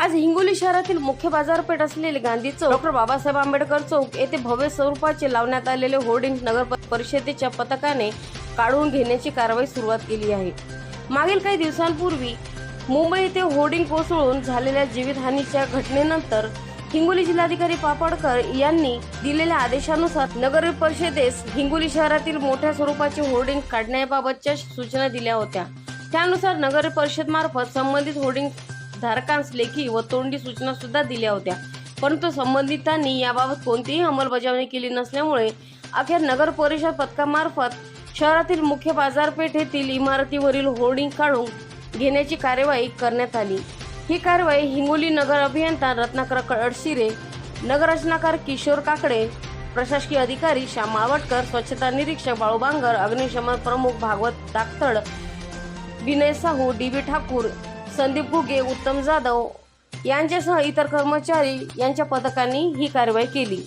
आज हिंगोली शहरातील मुख्य बाजारपेठ असलेले गांधी चौक डॉक्टर बाबासाहेब आंबेडकर चौक येथे भव्य स्वरूपाचे लावण्यात आलेले होर्डिंग नगर परिषदेच्या पथकाने काढून घेण्याची कारवाई सुरुवात केली आहे. मागील काही दिवसांपूर्वी मुंबई येथे होर्डिंग कोसळून झालेल्या जीवितहानीच्या घटनेनंतर हिंगोली जिल्हाधिकारी पापडकर यांनी दिलेल्या आदेशानुसार नगर परिषदेस हिंगोली शहरातील मोठ्या स्वरूपाचे होर्डिंग काढण्याबाबतच्या सूचना दिल्या होत्या. त्यानुसार नगर परिषद मार्फत संबंधित होर्डिंग धारकांस लेखी व तोंडी सूचना सुद्धा दिल्या होत्या. परंतु संबंधितांनी याबाबत कोणतीही अंमलबजावणी केली नसल्यामुळे अखेर नगर परिषद पथकामार्फत शहरातील मुख्य बाजारपेठेतील इमारतीवरील होर्डिंग काढून घेण्याची कार्यवाही करण्यात आली. ही कारवाई हिंगोली नगर अभियंता रत्नाकर कडशिरे नगररचनाकार किशोर काकडे प्रशासकीय अधिकारी श्याम मावटकर स्वच्छता निरीक्षक बाळूबांगर अग्निशमन प्रमुख भागवत दाखतड विनय साहू डी बी ठाकूर संदीप घुगे उत्तम जाधव यांच्यासह इतर कर्मचारी यांच्या पथकांनी ही कारवाई केली.